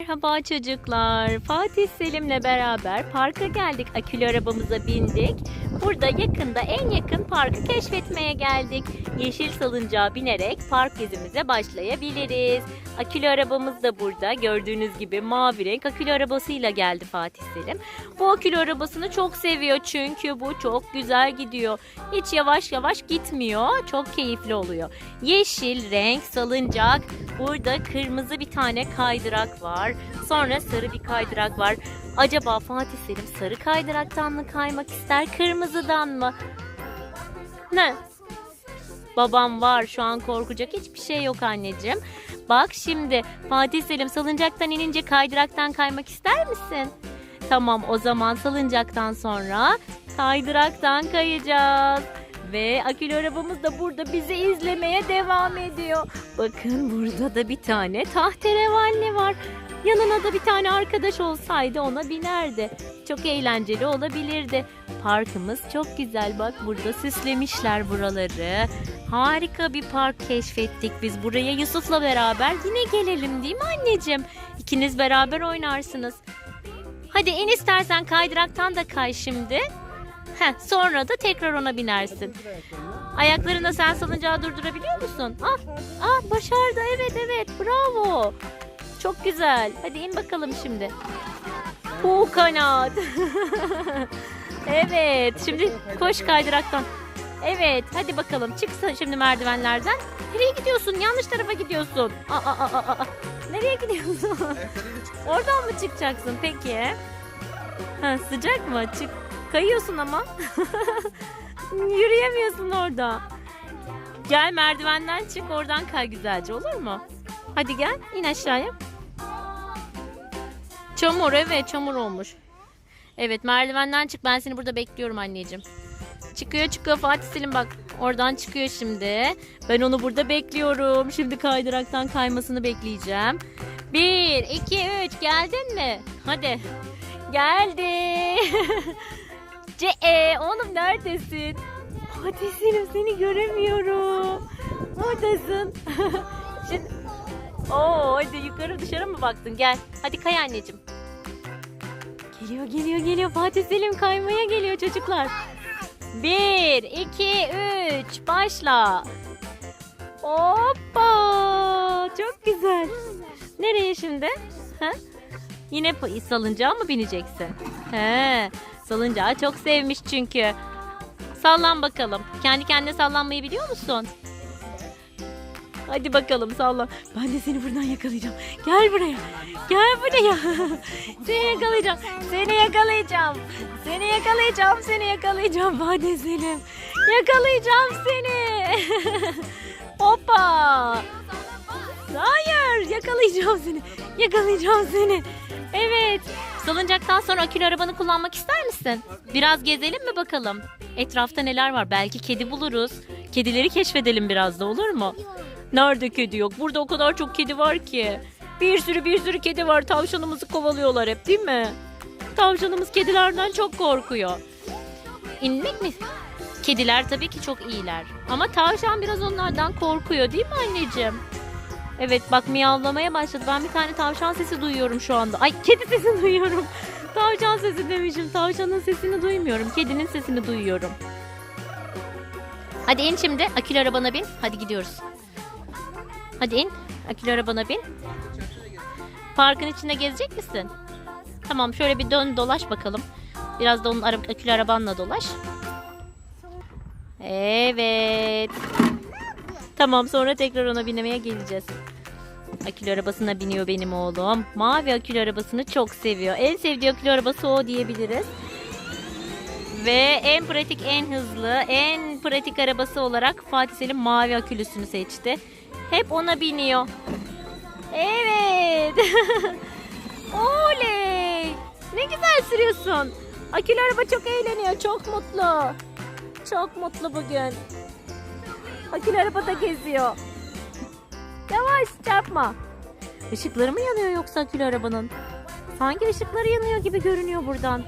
Merhaba çocuklar. Fatih Selim'le beraber parka geldik. Akülü arabamıza bindik. Burada yakında en yakın parkı keşfetmeye geldik. Yeşil salıncağa binerek park gezimize başlayabiliriz. Akülü arabamız da burada. Gördüğünüz gibi mavi renk akülü arabasıyla geldi Fatih Selim. Bu akülü arabasını çok seviyor çünkü bu çok güzel gidiyor. Hiç yavaş yavaş gitmiyor. Çok keyifli oluyor. Yeşil renk salıncak. Burada kırmızı bir tane kaydırak var. Sonra sarı bir kaydırak var. Acaba Fatih Selim sarı kaydıraktan mı kaymak ister, kırmızıdan mı? Ne? Babam var. Şu an korkacak hiçbir şey yok anneciğim. Bak şimdi Fatih Selim salıncaktan inince kaydıraktan kaymak ister misin? Tamam o zaman salıncaktan sonra kaydıraktan kayacağız. Ve akülü arabamız da burada bizi izlemeye devam ediyor. Bakın burada da bir tane tahterevalli var. Yanına da bir tane arkadaş olsaydı ona binerdi. Çok eğlenceli olabilirdi. Parkımız çok güzel. Bak burada süslemişler buraları. Harika bir park keşfettik biz. Buraya Yusuf'la beraber yine gelelim değil mi anneciğim? İkiniz beraber oynarsınız. Hadi en istersen kaydıraktan da kay şimdi. Heh, sonra da tekrar ona binersin. Ayaklarını sen salıncağı durdurabiliyor musun? Ah, ah başardı. Evet evet bravo. Çok güzel. Hadi in bakalım şimdi. Bu kanat. evet şimdi koş kaydıraktan. Evet hadi bakalım çık sen şimdi merdivenlerden. Nereye gidiyorsun? Yanlış tarafa gidiyorsun. Aa, aa, aa, aa. Nereye gidiyorsun? Oradan mı çıkacaksın peki? Ha, sıcak mı? Çık. Kayıyorsun ama. Yürüyemiyorsun orada. Gel merdivenden çık oradan kay güzelce olur mu? Hadi gel in aşağıya. Çamur evet çamur olmuş. Evet merdivenden çık ben seni burada bekliyorum anneciğim. Çıkıyor çıkıyor Fatih Selim bak oradan çıkıyor şimdi. Ben onu burada bekliyorum. Şimdi kaydıraktan kaymasını bekleyeceğim. Bir, iki, üç geldin mi? Hadi. Geldi. Ce e, oğlum neredesin? Fatih Selim seni göremiyorum. Oradasın. Şimdi Oo hadi yukarı dışarı mı baktın? Gel. Hadi kay anneciğim. Geliyor geliyor geliyor. Fatih Selim kaymaya geliyor çocuklar. Bir, iki, üç. Başla. Hoppa. Çok güzel. Nereye şimdi? Ha? Yine salıncağa mı bineceksin? He, salıncağı çok sevmiş çünkü. Sallan bakalım. Kendi kendine sallanmayı biliyor musun? Hadi bakalım salla. Ben de seni buradan yakalayacağım. Gel buraya. Gel buraya. seni yakalayacağım. Seni yakalayacağım. Seni yakalayacağım. Seni yakalayacağım. Fatih Selim. Yakalayacağım seni. Hoppa. Hayır. Yakalayacağım seni. Yakalayacağım seni. Evet. Salıncaktan sonra akülü arabanı kullanmak ister misin? Biraz gezelim mi bakalım? Etrafta neler var? Belki kedi buluruz. Kedileri keşfedelim biraz da olur mu? Nerede kedi yok? Burada o kadar çok kedi var ki. Bir sürü bir sürü kedi var. Tavşanımızı kovalıyorlar hep değil mi? Tavşanımız kedilerden çok korkuyor. İnmek mi? Kediler tabii ki çok iyiler. Ama tavşan biraz onlardan korkuyor değil mi anneciğim? Evet bak miyavlamaya başladı. Ben bir tane tavşan sesi duyuyorum şu anda. Ay kedi sesi duyuyorum. Tavşan sesi demişim. Tavşanın sesini duymuyorum. Kedinin sesini duyuyorum. Hadi in şimdi. Akülü arabana bin. Hadi gidiyoruz. Hadi in. Akülü arabana bin. Parkın içinde gezecek misin? Tamam şöyle bir dön dolaş bakalım. Biraz da onun ara- akülü arabanla dolaş. Evet. Tamam sonra tekrar ona binemeye geleceğiz. Akülü arabasına biniyor benim oğlum. Mavi akülü arabasını çok seviyor. En sevdiği akülü arabası o diyebiliriz. Ve en pratik, en hızlı, en pratik arabası olarak Fatih Selim mavi akülüsünü seçti. Hep ona biniyor. Evet. Oley. Ne güzel sürüyorsun. Akülü araba çok eğleniyor. Çok mutlu. Çok mutlu bugün. Akülü arabada geziyor. Yavaş çarpma. Işıkları mı yanıyor yoksa akülü arabanın? Sanki ışıkları yanıyor gibi görünüyor buradan.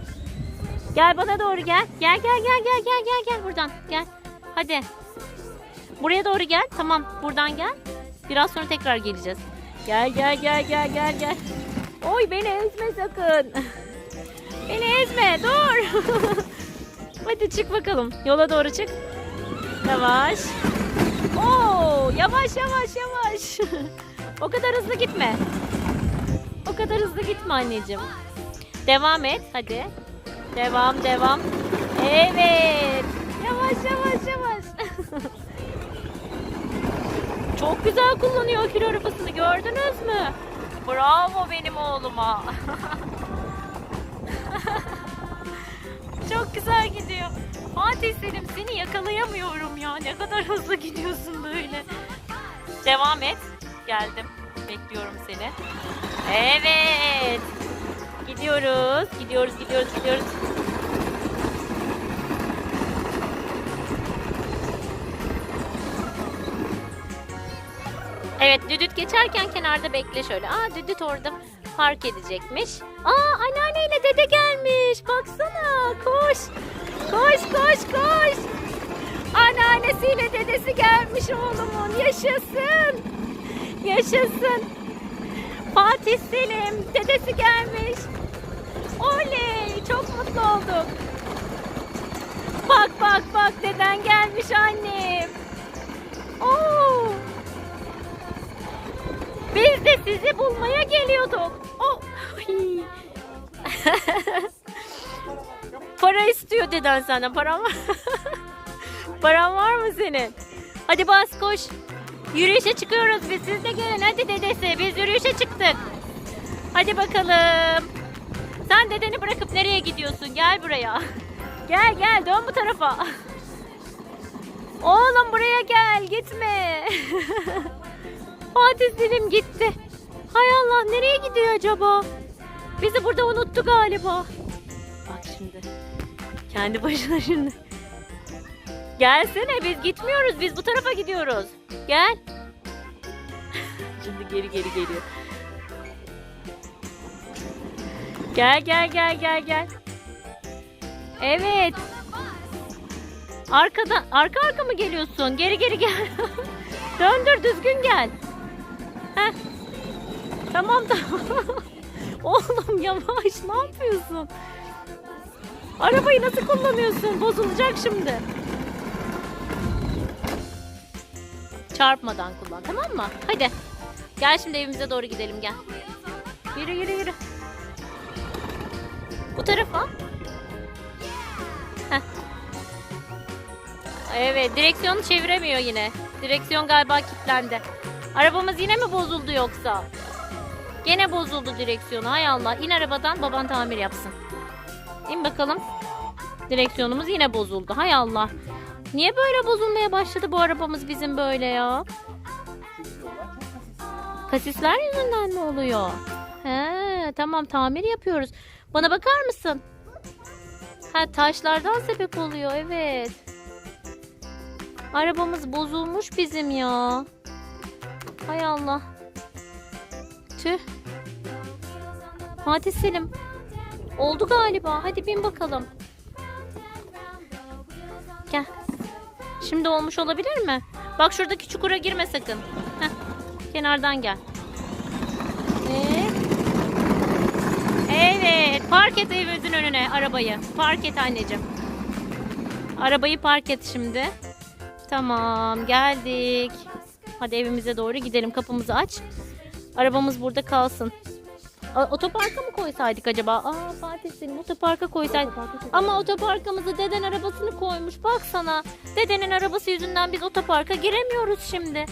Gel bana doğru gel. Gel gel gel gel gel gel gel buradan. Gel. Hadi. Buraya doğru gel. Tamam buradan gel. Biraz sonra tekrar geleceğiz. Gel gel gel gel gel gel. Oy beni ezme sakın. Beni ezme dur. Hadi çık bakalım. Yola doğru çık. Yavaş. Oo, yavaş yavaş yavaş. o kadar hızlı gitme. O kadar hızlı gitme anneciğim. Devam et hadi. Devam devam. Evet. Yavaş yavaş yavaş. Çok güzel kullanıyor akülü arabasını gördünüz mü? Bravo benim oğluma. Çok güzel gidiyor. Fatih Selim seni yakalayamıyorum ya. Ne kadar hızlı gidiyorsun böyle. Devam et. Geldim. Bekliyorum seni. Evet. Gidiyoruz. Gidiyoruz, gidiyoruz, gidiyoruz. Evet, Düdüt geçerken kenarda bekle şöyle. Aa, Düdüt orada park edecekmiş. Aa, anneanneyle dede gelmiş. Baksana, koş. Koş, koş, koş. Anneannesiyle dedesi gelmiş oğlumun. Yaşasın. Yaşasın. Fatih Selim, dedesi gelmiş. Oley, çok mutlu olduk. Bak bak bak deden gelmiş annem. Oo. Biz de sizi bulmaya geliyorduk. Oh. Para istiyor deden senden. Paran var. Paran var mı senin? Hadi bas koş. Yürüyüşe çıkıyoruz biz. Siz de gelin hadi dedesi. Biz yürüyüşe çıktık. Hadi bakalım. Sen dedeni bırakıp nereye gidiyorsun? Gel buraya. Gel gel dön bu tarafa. Oğlum buraya gel gitme. Fatih Selim gitti. Hay Allah nereye gidiyor acaba? Bizi burada unuttu galiba. Şimdi. Kendi başına şimdi. Gelsene biz gitmiyoruz. Biz bu tarafa gidiyoruz. Gel. şimdi geri geri geliyor. Gel gel gel gel gel. Evet. Arkada arka arka mı geliyorsun? Geri geri gel. Döndür düzgün gel. Heh. Tamam tamam. Oğlum yavaş ne yapıyorsun? Arabayı nasıl kullanıyorsun? Bozulacak şimdi. Çarpmadan kullan tamam mı? Hadi. Gel şimdi evimize doğru gidelim gel. Yürü yürü yürü. Bu tarafa. Heh. Evet direksiyonu çeviremiyor yine. Direksiyon galiba kilitlendi. Arabamız yine mi bozuldu yoksa? Gene bozuldu direksiyonu. Hay Allah. İn arabadan baban tamir yapsın. İn bakalım. Direksiyonumuz yine bozuldu. Hay Allah. Niye böyle bozulmaya başladı bu arabamız bizim böyle ya? Kasisler yüzünden mi oluyor? He, tamam tamir yapıyoruz. Bana bakar mısın? Ha taşlardan sebep oluyor evet. Arabamız bozulmuş bizim ya. Hay Allah. Tüh. Fatih Selim. Oldu galiba. Hadi bin bakalım. Gel. Şimdi olmuş olabilir mi? Bak şuradaki çukura girme sakın. Heh. Kenardan gel. Ee? Evet. Park et evimizin önüne arabayı. Park et anneciğim. Arabayı park et şimdi. Tamam geldik. Hadi evimize doğru gidelim. Kapımızı aç. Arabamız burada kalsın. A- Otoparka mı koysaydık acaba? Aa Fatih senin otoparka koysaydık. Ama otoparkamızı deden arabasını koymuş. Baksana. Dedenin arabası yüzünden biz otoparka giremiyoruz şimdi.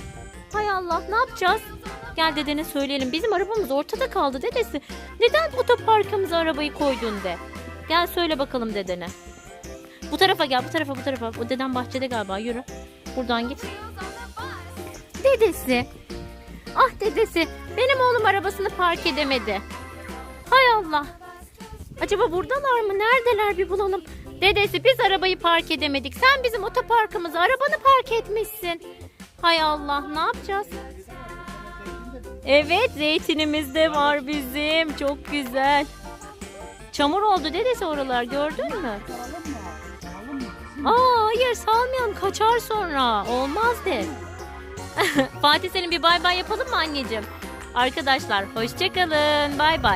Hay Allah ne yapacağız? Gel dedene söyleyelim. Bizim arabamız ortada kaldı dedesi. Neden otoparkamıza arabayı koydun de. Gel söyle bakalım dedene. Bu tarafa gel bu tarafa bu tarafa. O deden bahçede galiba yürü. Buradan git. Dedesi. Ah dedesi. Benim oğlum arabasını park edemedi. Hay Allah. Acaba buradalar mı? Neredeler bir bulalım. Dedesi biz arabayı park edemedik. Sen bizim otoparkımıza arabanı park etmişsin. Hay Allah ne yapacağız? Evet zeytinimiz de var bizim. Çok güzel. Çamur oldu dedesi oralar gördün mü? Aa hayır salmayalım kaçar sonra. Olmaz de. Fatih senin bir bay bay yapalım mı anneciğim? Arkadaşlar hoşçakalın. Bay bay.